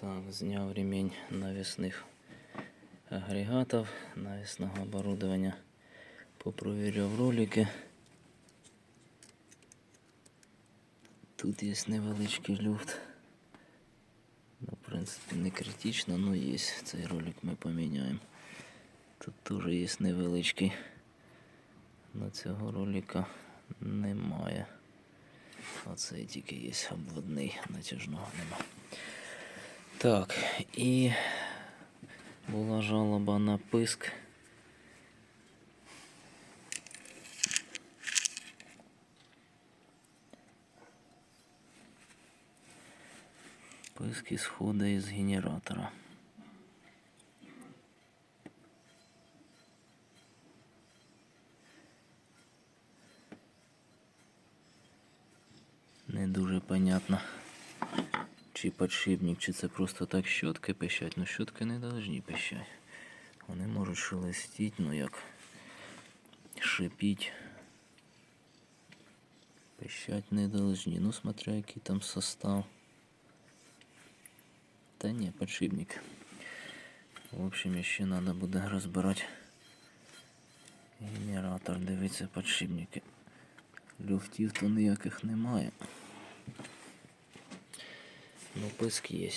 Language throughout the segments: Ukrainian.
Так, зняв ремень навісних агрегатів, навісного оборудования. Попровіряв ролики. Тут є невеличкий люфт. Ну, в принципі, не критично, але є. Цей ролик ми поміняємо. Тут теж є невеличкий. На цього ролика немає. Оцей тільки є обводний, натяжного нема. Так, і була жалоба на писк. Писк исхода із генератора. Не дуже понятно, чи подшипник, чи це просто так щотки пищать. Ну щотки не должны пищать. Вони можуть шелестіть, ну як шипіть. Пищать не должны. Ну смотря який там состав. Та ні, подшипник. В общем, ще треба буде розбирати генератор, дивитися подшипники. Люфтів то ніяких немає. Ну, писк є.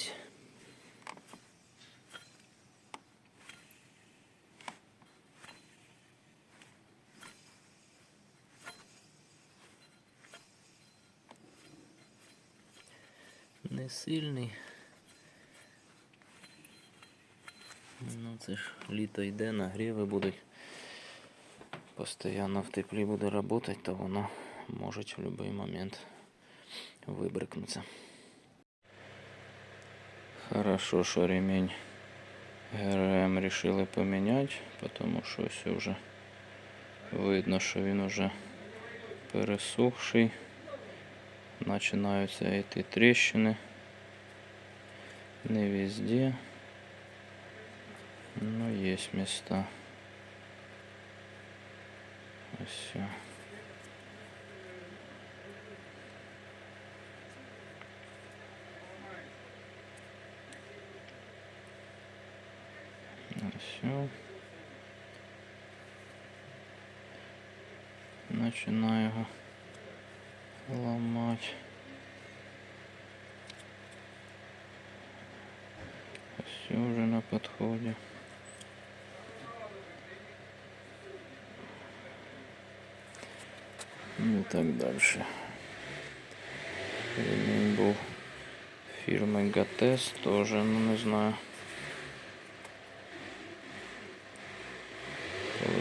Не сильний. Ну це ж літо йде, нагріви будуть. Постоянно в теплі буде працювати, то воно може в будь-який момент вибрикнутися. Хорошо, що ремень ГРМ решили поміняти, тому що все вже видно, що він вже пересохший. Починаються йти тріщини. Не везде. Ну, есть места. Все. Все. Начинаю его ломать. Все уже на подходе. Ну и так дальше. Ремень был фирмы ГТС тоже, ну не знаю.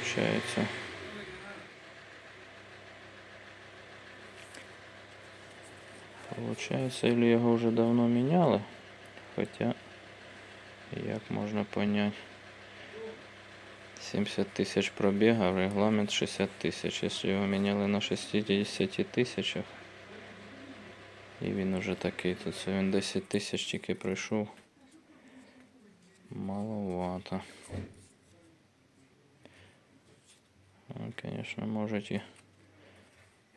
Получается. Получается, или його вже давно міняли, хоча, як можна понять, 70 тисяч пробіга, регламент 60 тисяч. Якщо його міняли на 60 тисячах, і він уже такий, то це він 10 тисяч тільки пройшов. Маловато. Ну, Конечно, можуть і,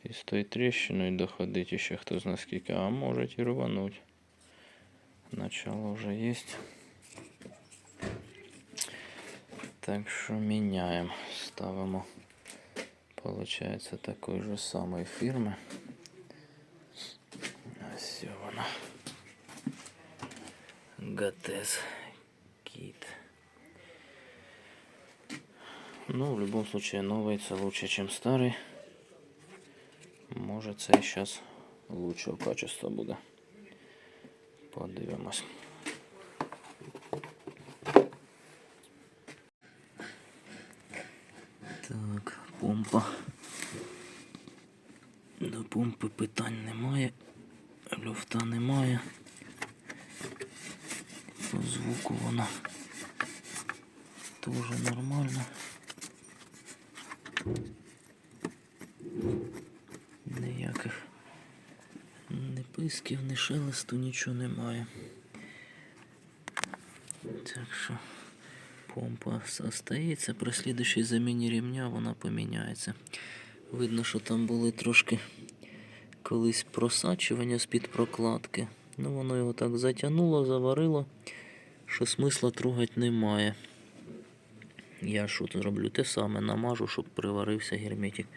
і з тої тріщиною доходити ще хто зна скільки, а можуть і рвануть. Начало вже є. Так що міняємо. Ставимо, получается, такої же самої фірми. Ось вона. ГТС Ну, в любом случае, новый це лучше, чем старый. Може, цей зараз лучшого качества буде. Подивимось. Так, помпа. До помпи питань немає. Люфта немає. По звуку вона теж нормально. Ніяких ні писків, ні шелесту, нічого немає. Так що помпа остається. При слідущій заміні ремня вона поміняється. Видно, що там були трошки колись просачування з-під прокладки. Ну, воно його так затягнуло, заварило, що смисла трогати немає. Я що зроблю? Те саме намажу, щоб приварився герметик.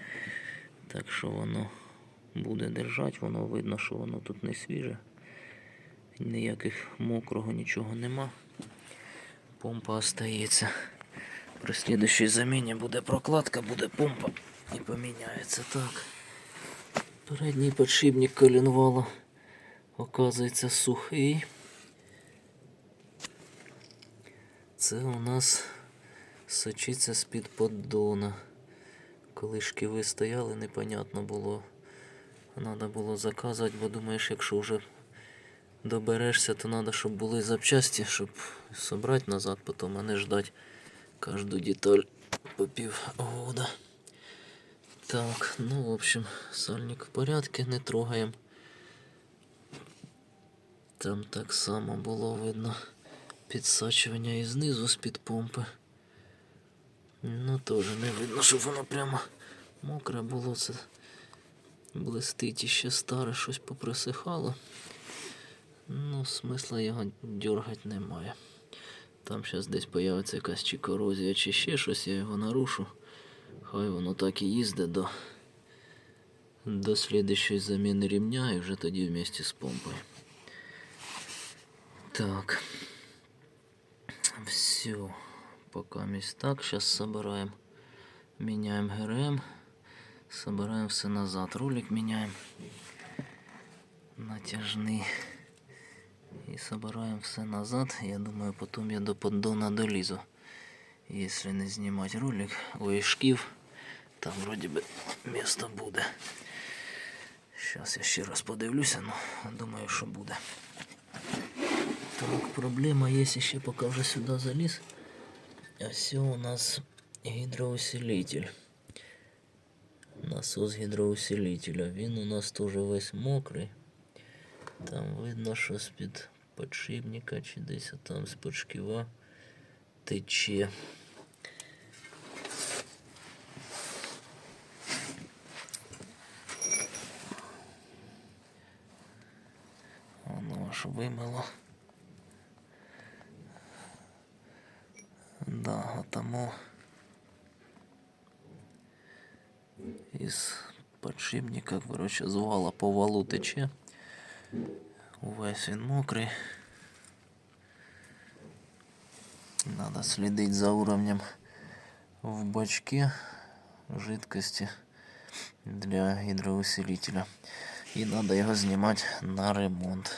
Так що воно буде держати, воно видно, що воно тут не свіже. Ніяких мокрого нічого нема. Помпа остається. При слідущій заміні буде прокладка, буде помпа і поміняється так. Передній подшипник коленвала оказується сухий. Це у нас сочиться з-під поддона. Коли шківи стояли, непонятно було. Треба було заказувати, бо думаєш, якщо вже доберешся, то треба, щоб були запчасті, щоб собрати назад, потім, а не ждати кожну деталь по півгода. Так, ну, в общем, сальник в порядку, не трогаємо. Там так само було видно підсачування і знизу з-під помпи. Ну, теж не видно, щоб воно прямо мокре було. Це блистить і ще старе щось поприсихало. Ну, смисла його дергати немає. Там зараз десь появиться якась чи корозія, чи ще щось, я його нарушу. Хай воно так і їздить до, до слідущої заміни рівня і вже тоді вместе з помпою. Так. Все. Пока місць так. Сейчас собираем. Меняем ГРМ. Собираем все назад. Ролик меняем. Натяжний. І собираем все назад. Я думаю, потім я до поддона долізу. Якщо не знімати ролик, ой, шків, там вроді би місто буде. Зараз я ще раз подивлюся, ну думаю, що буде. Так, проблема є ще, поки вже сюди заліз. Ось у нас гідроусилитель. Насос гідроусилителя. Він у нас теж весь мокрий. Там видно, що з-під подшипника чи десь там з-під тече. Воно аж вимило. Да, тому із подшипника, короче, з вала по валу тече. Увесь він мокрий. Надо слідити за уровнем в бачке жидкости для гідроусилителя. І надо його знімати на ремонт.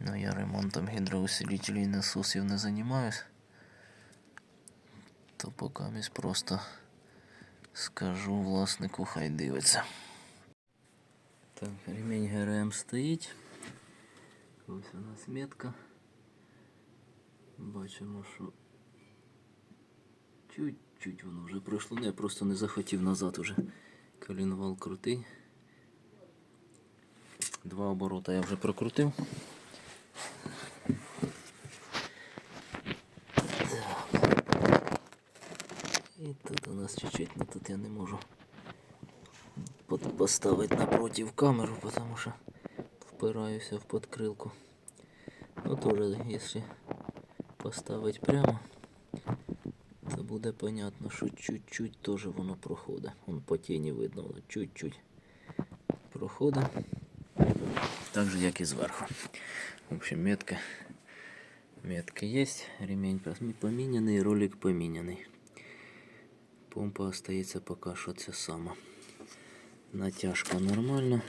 Ну, я ремонтом гідроусилителів і насосів не займаюсь. То поки місь просто скажу власнику, хай дивиться. Так, ремень ГРМ стоїть. Ось у нас метка. Бачимо, що чуть-чуть воно вже пройшло. Ну, я просто не захотів назад уже. Колінвал крутий. Два оборота я вже прокрутив. І тут у нас чуть-чуть, ну тут я не можу поставити напротив камеру, потому що впираюся в подкрилку. Ну тоже, якщо поставити прямо, то буде понятно, що чуть-чуть теж воно проходить. Вон по тіні видно, воно чуть-чуть проходить. Так же, як і зверху. В общем, метка. Метка есть, ремень поміняний, ролик поміняний. Помпа остається поки що це сама. Натяжка нормальна.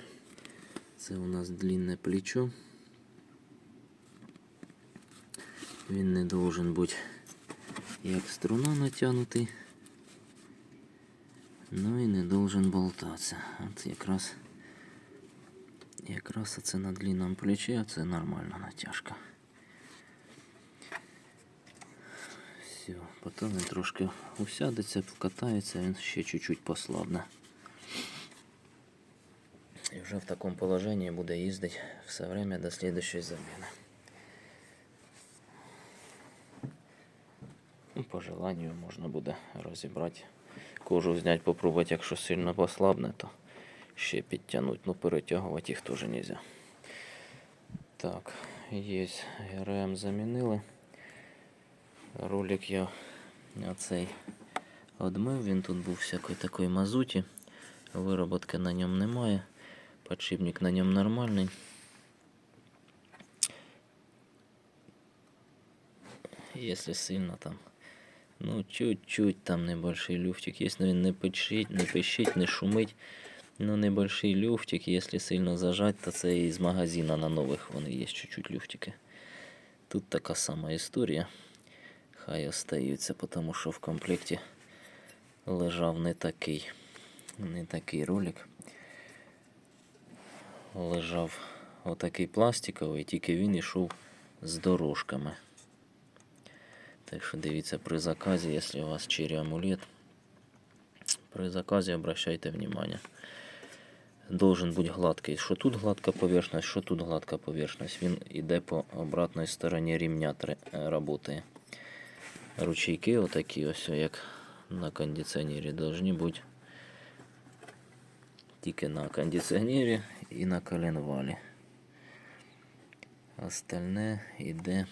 Це у нас длинне плечо. Він не должен бути як струна натягнутий. Ну і не должен болтатися. От якраз якраз це на длинному плечі, а це нормальна натяжка. Все, потім він трошки усядеться, покатається, він ще чуть-чуть послабне. І вже в такому положенні буде їздити все время до слідущої заміни. Ну, по желанию можна буде розібрати. Кожу зняти, попробувати, якщо сильно послабне, то ще підтягнути, ну перетягувати їх теж нельзя. Так, є ГРМ замінили. Ролик я оцей одмив, він тут був всякої такої мазуті. Вироботки на ньому немає. Подшипник на ньому нормальний. Если сильно там. Ну, чуть-чуть там небольшой люфтик. Если він не пищить, не пищить, не шумить. Ну, небольшой люфтик, если сильно зажать, то це із магазина на нових вони є чуть-чуть люфтики. Тут така сама історія. Хай остаються, тому що в комплекті лежав не такий, не такий ролик. Лежав отакий пластиковий, тільки він йшов з дорожками. Так що дивіться при заказі, якщо у вас чирі амулет, при заказі обращайте внимание. Должен бути гладкий. Що тут гладка поверхность, що тут гладка поверхность. Він іде по обратній стороні ремня працює. Ручейки отакі ось, як на кондиціонері, должны бути тільки на кондиціонері і на коленвалі. Остальне йде.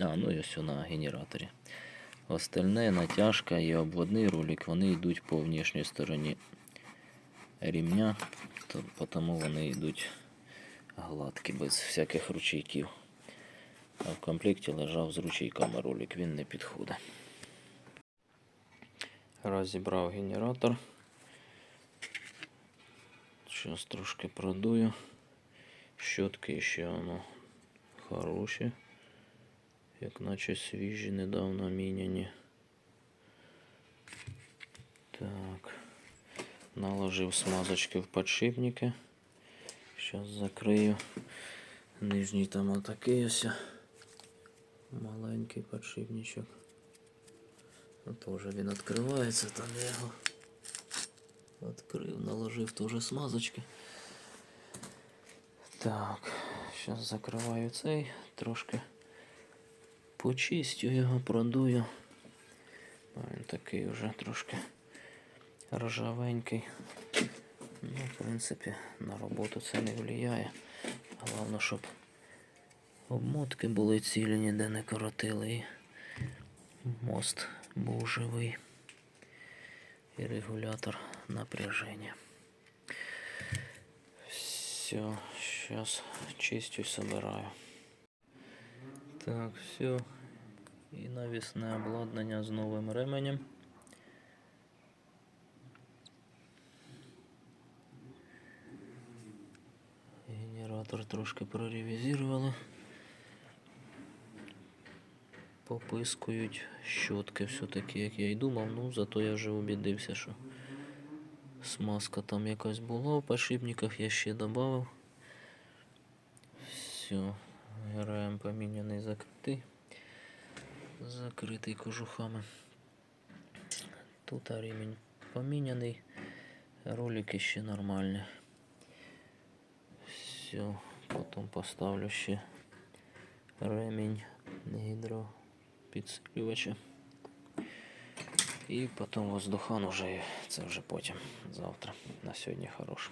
А, ну і ось на генераторі. Остальне натяжка і обводний ролик, вони йдуть по внешній стороні то, тому вони йдуть гладкі, без всяких ручейків. А в комплекті лежав з ручейками ролик, він не підходить. Розібрав генератор. Зараз трошки продую. Щотки ще воно хороші, як наче свіжі, недавно міняні. Так. Наложив смазочки в подшипники. Сейчас закрию. Нижній там отакий ось. Маленький подшипничок. Ну, Тоже він відкривається, там я його відкрив, наложив теж смазочки. Так, зараз закриваю цей, трошки почистю його, продую. Він такий вже трошки ржавенький. Ну, в принципі, на роботу це не впливає. Головне, щоб обмотки були цілі, ніде не коротили і мост був живий. І регулятор напряження. Все, сейчас чистю собираю. Так, все. І навісне обладнання з новим ременем. Генератор трошки проревізували. Попискують щотки все-таки, як я й думав, ну зато я вже убідився, що смазка там якась була в подшипниках, я ще додав. Все, ГРМ поміняний закритий. Закритий кожухами. Тут ремінь поміняний, ролики ще нормальні. Все, потім поставлю ще ремінь гідропідсилювача. І потім воздухан уже, це вже потім, завтра. На сьогодні хороше.